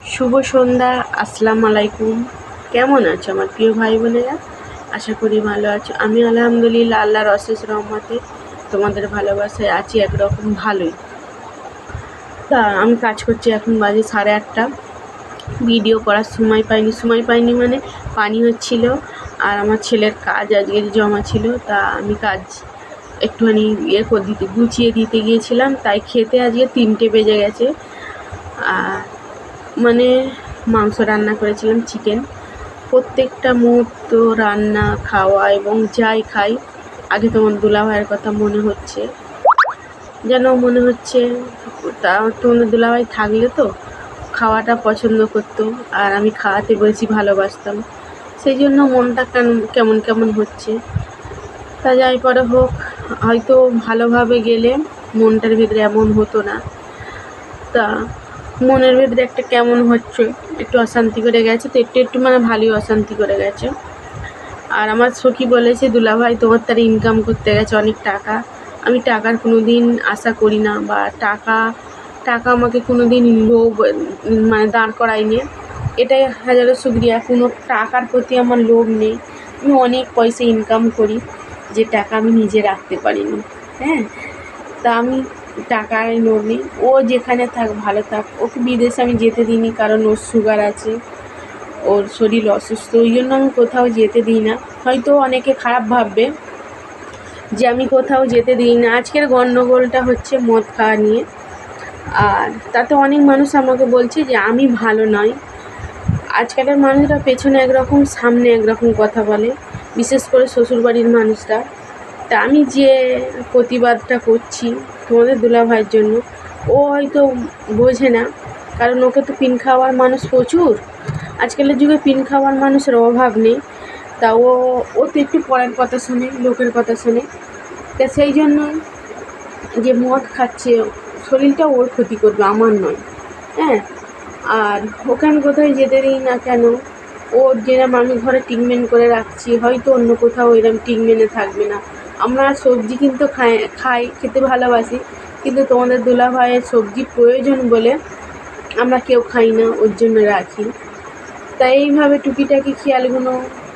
শুভ সন্ধ্যা, আসসালামু আলাইকুম। কেমন আছো আমার প্রিয় ভাই বোনেরা? আশা করি ভালো আছো। আমি আলহামদুলিল্লাহ আল্লাহর অশেষ রহমতে তোমাদের ভালোবাসায় আছি, একরকম ভালোই। তা আমি কাজ করছি এখন বাজে সাড়ে আটটা। ভিডিও করার সময় পাইনি। সময় পাইনি মানে পানি হচ্ছিল আর আমার ছেলের কাজ আজকে জমা ছিল, তা আমি কাজ একটুখানি ইয়ে করে দিতে গুছিয়ে দিতে গিয়েছিলাম, তাই খেতে আজকে তিনটে বেজে গেছে। আর মানে মাংস রান্না করেছিলাম চিকেন প্রত্যেকটা মুহূর্ত রান্না, খাওয়া এবং যাই খাই, আগে তোমার দুলাভাইয়ের কথা মনে হচ্ছে। যেন মনে হচ্ছে, তা তোমাদের দুলাভাই থাকলে তো খাওয়াটা পছন্দ করতো, আর আমি খাওয়াতে বেশি ভালোবাসতাম। সেই জন্য মনটা কেন কেমন কেমন হচ্ছে। তা যাই পরে হোক, হয়তো ভালোভাবে গেলে মনটার ভিতরে এমন হতো না। তা মনের ভেতরে একটা কেমন হচ্ছে? একটু অশান্তি করে গেছে, তো একটু একটু মানে ভালোই অশান্তি করে গেছে। আর আমার সখী বলেছে দুলাভাই তোমার তার ইনকাম করতে গেছে অনেক টাকা। আমি টাকার কোনো দিন আশা করি না বা টাকা টাকা আমাকে কোনো দিন লোভ মানে দাঁড় করায়নি। এটাই হাজারো শুক্রিয়া। কোনো টাকার প্রতি আমার লোভ নেই। আমি অনেক পয়সা ইনকাম করি, যে টাকা আমি নিজে রাখতে পারিনি। হ্যাঁ? তা আমি টাকার লোভ। নেই ও যেখানে থাক, ভালো থাক। ওকে বিদেশে আমি যেতে দিইনি, কারণ ওর সুগার আছে। ওর শরীর অসুস্থ, ওই জন্য আমি কোথাও যেতে দিই না। হয়তো অনেকে খারাপ ভাববে যে আমি কোথাও যেতে দিই না। আজকের গণ্ডগোলটা হচ্ছে মদ খাওয়া নিয়ে। আর তাতে অনেক মানুষ আমাকে বলছে যে, আমি ভালো নয় আজকালের মানুষরা পেছনে একরকম, সামনে একরকম কথা বলে, বিশেষ করে শ্বশুরবাড়ির মানুষরা। তা আমি যে প্রতিবাদটা করছি তোমাদের দুলাভাইয়ের জন্য। ও হয়তো বোঝে না, কারণ ওকে তো পিন খাওয়ার মানুষ প্রচুর। আজকালের যুগে পিন খাওয়ার মানুষের অভাব নেই। তা ও ও তো একটু পরের কথা শোনে, লোকের কথা শোনে। তা সেই জন্য যে মদ খাচ্ছে, শরীরটা ওর ক্ষতি করবে, আমার নয়। হ্যাঁ? আর আমি কোথায় যেতে দিই না কেন? ওর যেরকম আমি ঘরে ট্রিটমেন্ট করে রাখছি, হয়তো অন্য কোথাও এরকম ট্রিটমেন্টে থাকবে না। আমরা সবজি কিন্তু খাই খাই, খেতে ভালোবাসি। কিন্তু তোমাদের দুলা ভাইয়ের সবজি প্রয়োজন বলে আমরা কেউ খাই না, ওর জন্য রাখি। তাই এইভাবে টুকিটাকি খেয়ালগুলো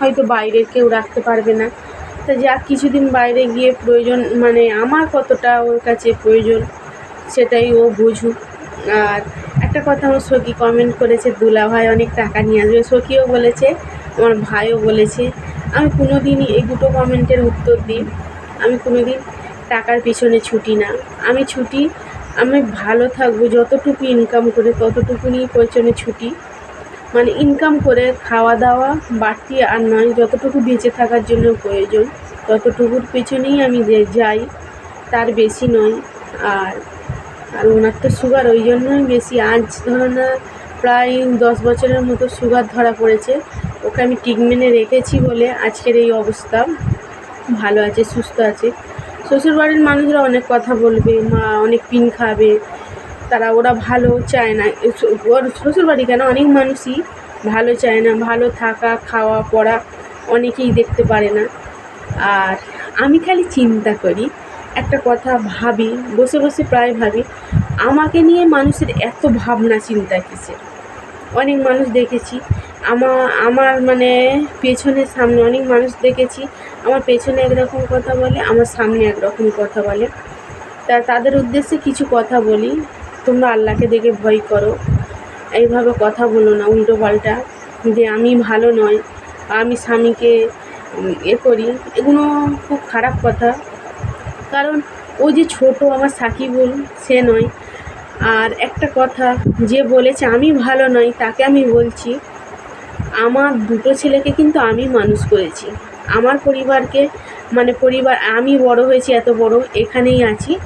হয়তো বাইরের কেউ রাখতে পারবে না। তা যাক, কিছুদিন বাইরে গিয়ে প্রয়োজন মানে আমার কতটা ওর কাছে প্রয়োজন সেটাই ও বুঝুক। আর একটা কথা আমার সখী কমেন্ট করেছে দুলা ভাই অনেক টাকা নিয়ে আসবে। সখীও বলেছে, আমার ভাইও বলেছে আমি কোনো দিনই এই দুটো কমেন্টের উত্তর দিই। আমি কোনো দিন টাকার পিছনে ছুটি না। আমি ছুটি, আমি ভালো থাকব, যতটুকু ইনকাম করে ততটুকুনি পেছনে ছুটি। মানে ইনকাম করে খাওয়া দাওয়া বাড়তি আর নয়, যতটুকু বেঁচে থাকার জন্য প্রয়োজন, ততটুকুর পেছনেই আমি যাই, তার বেশি নয়। আর আর ওনার তো সুগার ওই জন্যই বেশি। আজ ধরো না, প্রায় দশ বছরের মতো সুগার ধরা পড়েছে। ওকে আমি ট্রিটমেন্টে রেখেছি বলে আজকের এই অবস্থা। ভালো আছে, সুস্থ আছে। শ্বশুরবাড়ির মানুষরা অনেক কথা বলবে, মা অনেক পিন খাবে, তারা ওরা ভালো চায় না। ওর শ্বশুরবাড়ি কেন? অনেক মানুষই ভালো চায় না, ভালো থাকা, খাওয়া, পড়া অনেকেই দেখতে পারে না। আর আমি খালি চিন্তা করি, একটা কথা ভাবি, বসে বসে প্রায় ভাবি, আমাকে নিয়ে মানুষের এত ভাবনা, চিন্তা কিসের? অনেক মানুষ দেখেছি আমার আমার মানে পেছনে সামনে অনেক মানুষ দেখেছি। আমার পেছনে একরকম কথা বলে, আমার সামনে একরকম কথা বলে। তা তাদের উদ্দেশ্যে কিছু কথা বলি। তোমরা আল্লাহকে দেখে ভয় করো। এইভাবে কথা বলো না, উল্টো পাল্টা। যে আমি ভালো নয় আমি স্বামীকে এ করি, এগুলো খুব খারাপ কথা। কারণ ও যে ছোট, আমার সাকিবুল, সে নয়। আর একটা কথা, যে বলেছে, আমি ভালো নয় তাকে আমি বলছি। আমার দুটো ছেলেকে কিন্তু আমি মানুষ করেছি। আমার পরিবারকে মানে পরিবার, আমি বড় হয়েছি, এত বড় এখানেই আছি।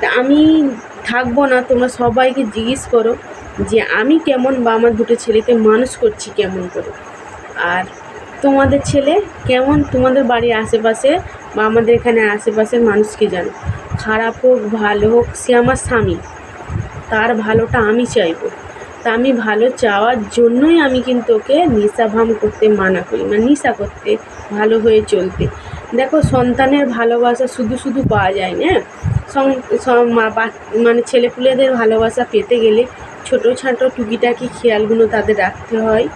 তা আমি থাকব না, তোমরা সবাইকে জিজ্ঞেস করো যে আমি কেমন বা আমার দুটো ছেলেকে মানুষ করছি কেমন করে। আর তোমাদের ছেলে কেমন? তোমাদের বাড়ির আশেপাশে বা আমাদের এখানে আশেপাশের মানুষকে জানো? খারাপ হোক, ভালো হোক, সে আমার স্বামী। তার ভালোটা আমি চাইব। তা আমি ভালো চাওয়ার জন্যই আমি কিন্তু ওকে নেশাভাম করতে, মানা করি। মানে নিশা করতে, ভালো হয়ে চলতে। দেখো, সন্তানের ভালোবাসা শুধু শুধু পাওয়া যায় না। মানে ছেলেপুলেদের ভালোবাসা পেতে গেলে ছোটো ছাটো টুকিটাকি খেয়ালগুলো তাদের রাখতে হয়।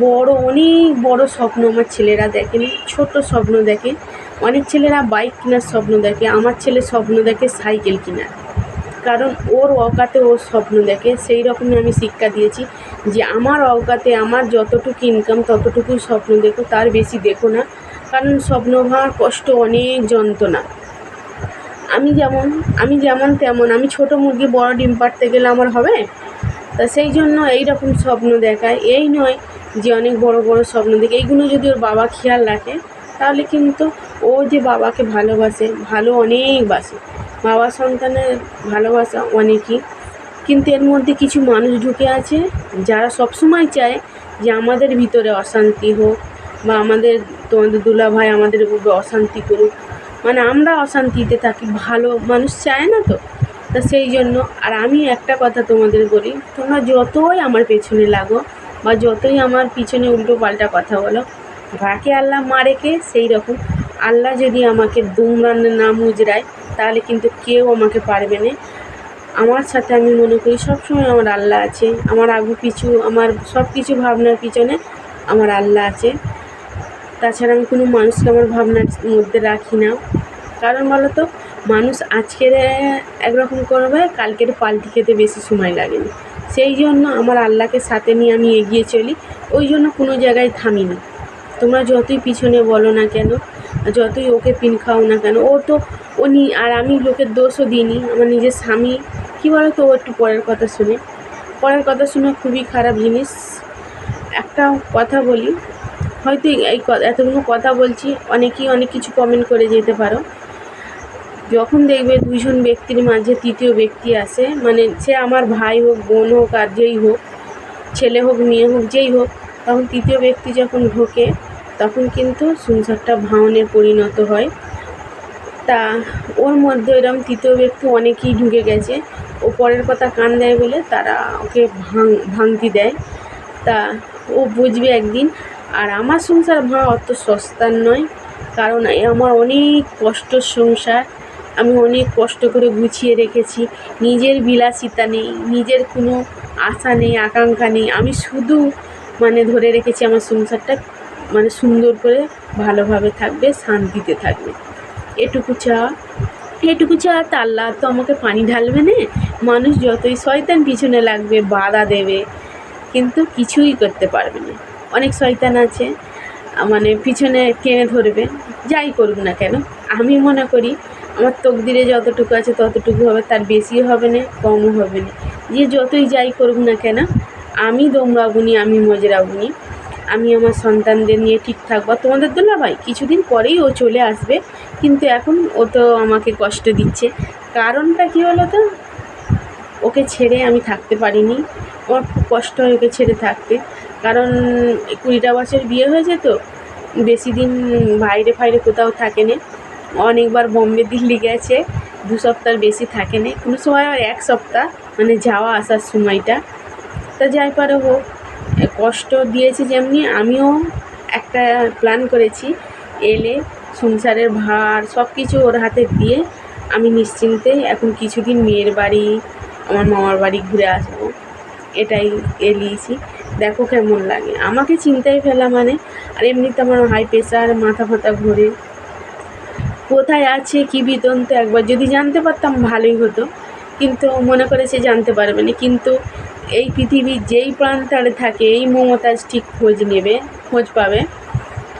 বড়, অনেক বড় স্বপ্ন আমার ছেলেরা দেখেনি ছোট স্বপ্ন দেখে। অনেক ছেলেরা বাইক কেনার স্বপ্ন দেখে, আমার ছেলে স্বপ্ন দেখে সাইকেল কেনার। কারণ ওর অকাতে ওর স্বপ্ন দেখে, সেই রকমই আমি শিক্ষা দিয়েছি যে আমার অকাতে আমার যতটুকু ইনকাম ততটুকু স্বপ্ন দেখো, তার বেশি দেখো না। কারণ স্বপ্ন ভাঙার কষ্ট অনেক যন্ত্রণা। আমি যেমন আমি যেমন তেমন, আমি ছোটো মুরগি, বড় ডিম পাড়তে গেলে আমার হবে? তা সেই জন্য এই রকম স্বপ্ন দেখায়। এই নয় যে অনেক বড় বড় স্বপ্ন দেখে। এইগুলো যদি ওর বাবা খেয়াল রাখে, তাহলে কিন্তু ও যে বাবাকে ভালোবাসে, ভালো অনেক বাসে। বাবা সন্তানের ভালোবাসা অনেকই। কিন্তু এর মধ্যে কিছু মানুষ ঢুকে আছে, যারা সবসময় চায় যে আমাদের ভিতরে অশান্তি হোক বা আমাদের তোমাদের দুলাভাই আমাদের উপরে অশান্তি করুক। মানে আমরা অশান্তিতে থাকি, ভালো মানুষ চায় না তো। তা সেই জন্য, আর আমি একটা কথা তোমাদের বলি, তোমরা যতই আমার পেছনে লাগো বা যতই আমার পিছনে উল্টো পাল্টা কথা বলো ভাকে আল্লাহ মারেকে, সেই রকম। আল্লাহ যদি আমাকে দুমরান না মুজরায় তাহলে কিন্তু কেউ আমাকে পারবে না। আমার সাথে আমি মনে করি সবসময় আমার আল্লাহ আছে। আমার আগু পিছু, আমার সব কিছু ভাবনার পিছনে আমার আল্লাহ আছে। তাছাড়া আমি কোনো মানুষকে আমার ভাবনার মধ্যে রাখি না। কারণ বলো তো মানুষ আজকের একরকম করবে, কালকের পাল্টি খেতে বেশি সময় লাগে না। সেই জন্য আমার আল্লাহকে সাথে নিয়ে আমি এগিয়ে চলি। ওই জন্য কোনো জায়গায় থামি না। তোমরা যতই পিছনে বলো না কেন, যতই ওকে পিন খাও না কেন, ও তো ও নি আর আমি লোকের দোষও দিইনি, আমার নিজের স্বামী। কী বলো তো ও একটু পরের কথা শুনে। পরের কথা শুনে খুবই খারাপ জিনিস। একটা কথা বলি, হয়তো এই এতগুলো কথা বলছি, অনেকেই অনেক কিছু কমেন্ট করে যেতে পারো। যখন দেখবে দুইজন ব্যক্তির মাঝে তৃতীয় ব্যক্তি আসে মানে সে আমার ভাই হোক, বোন হোক আর যেই হোক, ছেলে হোক, মেয়ে হোক, যেই হোক, তখন তৃতীয় ব্যক্তি যখন ঢোকে কিন্তু সংসারটা ভাঙনের পরিণত হয়। তা ওর মধ্যে এরকম তৃতীয় ব্যক্তি অনেকেই ঢুকে গেছে। ও পরের কথা কান দেয় বলে তারা ওকে ভাঙ, ভাঙতি দেয়। তা ও বুঝবে একদিন। আর আমার সংসার ভাঙা অত সস্তার নয়, কারণ আমার অনেক কষ্ট সংসার। আমি অনেক কষ্ট করে গুছিয়ে রেখেছি। নিজের বিলাসিতা নেই, নিজের কোনো আশা নেই, আকাঙ্ক্ষা নেই। আমি শুধু মানে ধরে রেখেছি আমার সংসারটা মানে সুন্দর করে ভালোভাবে থাকবে, শান্তিতে থাকবে। এটুকু চা। এটুকু চা তা আল্লাহ তো আমাকে পানি ঢালবে না। মানুষ যতই শয়তান পিছনে লাগবে, বাধা দেবে, কিন্তু কিছুই করতে পারবে না। অনেক শয়তান আছে মানে পিছনে টেনে ধরবে, যাই করুক না কেন। আমি মনে করি, আমার তকদিরে যতটুকু আছে ততটুকু হবে, তার বেশিও হবে না, কমও হবে না। যে যতই যাই করুক না কেন, আমি দমরাবুনি আমি মজরাবুনি আমি আমার সন্তানদের নিয়ে ঠিক থাকব। আর তোমাদের দুলা ভাই, কিছুদিন পরেই ও চলে আসবে, কিন্তু এখন ও তো আমাকে কষ্ট দিচ্ছে। কারণটা কী বলো তো? ওকে ছেড়ে আমি থাকতে পারিনি। আমার খুব কষ্ট হয় ওকে ছেড়ে থাকতে। কারণ কুড়িটা বছর বিয়ে হয়েছে তো, বেশি দিন বাইরে ফাইরে কোথাও থাকে না অনেকবার বম্বে দিল্লি গেছে, দু সপ্তাহের বেশি থাকে না কোনো সময় আবার এক সপ্তাহ মানে যাওয়া আসার সময়টা। তা যাই পারে হোক। কষ্ট দিয়েছে যেমনি, আমিও একটা প্ল্যান করেছি এলে সংসারের ভার সব কিছু ওর হাতে দিয়ে আমি নিশ্চিন্তে এখন কিছুদিন মেয়ের বাড়ি, আমার মামার বাড়ি ঘুরে আসব। এটাই এলিয়েছি। দেখো কেমন লাগে। আমাকে চিন্তায় ফেলা মানে আর এমনিতে আমার হাই প্রেশার মাথা ফাথা ঘোরে। কোথায় আছে কী বিতন্ত একবার যদি জানতে পারতাম ভালোই হতো। কিন্তু মনে করেছে জানতে পারবে না। কিন্তু এই পৃথিবীর যেই প্রান্তারে থাকে, এই মমতাজ ঠিক খোঁজ নেবে, খোঁজ পাবে।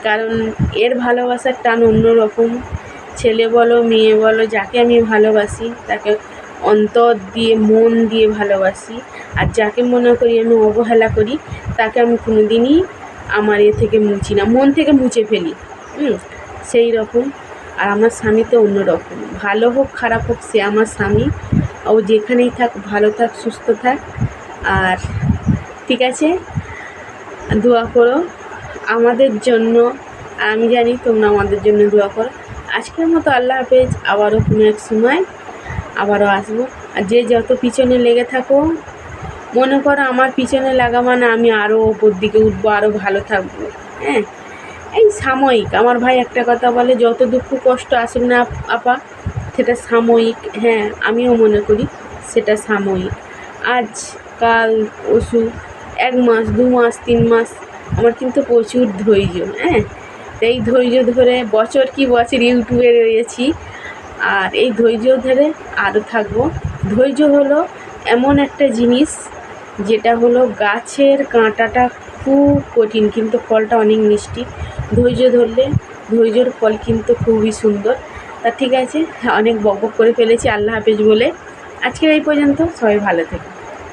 কারণ এর ভালোবাসার টান অন্যরকম। ছেলে বলো, মেয়ে বলো, যাকে আমি ভালোবাসি, তাকে অন্তর দিয়ে, মন দিয়ে ভালোবাসি। আর যাকে মনে করি আমি অবহেলা করি, তাকে আমি কোনো দিনই আমার এ থেকে মুছি না, মন থেকে মুছে ফেলি। হুম, সেই রকম। আর আমার স্বামী তো অন্যরকম। ভালো হোক, খারাপ হোক, সে আমার স্বামী। ও যেখানেই থাক, ভালো থাক, সুস্থ থাক। আর ঠিক আছে, দোয়া করো আমাদের জন্য আমি জানি তোমরা আমাদের জন্য দোয়া করো। আজকের মতো আল্লাহ হাফেজ, আবারও কোনো এক সময় আবারও আসব। আর যে যত পিছনে লেগে থাকো, মনে করো আমার পিছনে লাগা মানে আমি আরও ওপর দিকে উঠবো আরও ভালো থাকব হ্যাঁ? এই সাময়িক, আমার ভাই একটা কথা বলে, যত দুঃখ কষ্ট আসুক না আপা, সেটা সাময়িক হ্যাঁ আমিও মনে করি সেটা সাময়িক। আজ কাল ওষুধ এক মাস, দু মাস, তিন মাস, আমার কিন্তু প্রচুর ধৈর্য হ্যাঁ? এই ধৈর্য ধরে বছর কি বছর ইউটিউবে রয়েছি, আর এই ধৈর্য ধরে আরও থাকব। ধৈর্য হলো এমন একটা জিনিস, যেটা হলো গাছের কাঁটাটা খুব কঠিন, কিন্তু ফলটা অনেক মিষ্টি। ধৈর্য ধরলে ধৈর্যর ফল কিন্তু খুবই সুন্দর। তা ঠিক আছে, অনেক বক বক করে ফেলেছি, আল্লাহ হাফেজ বলে। আজকের এই পর্যন্ত, সবাই ভালো থেকো।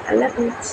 আল্লাহ হাফেজ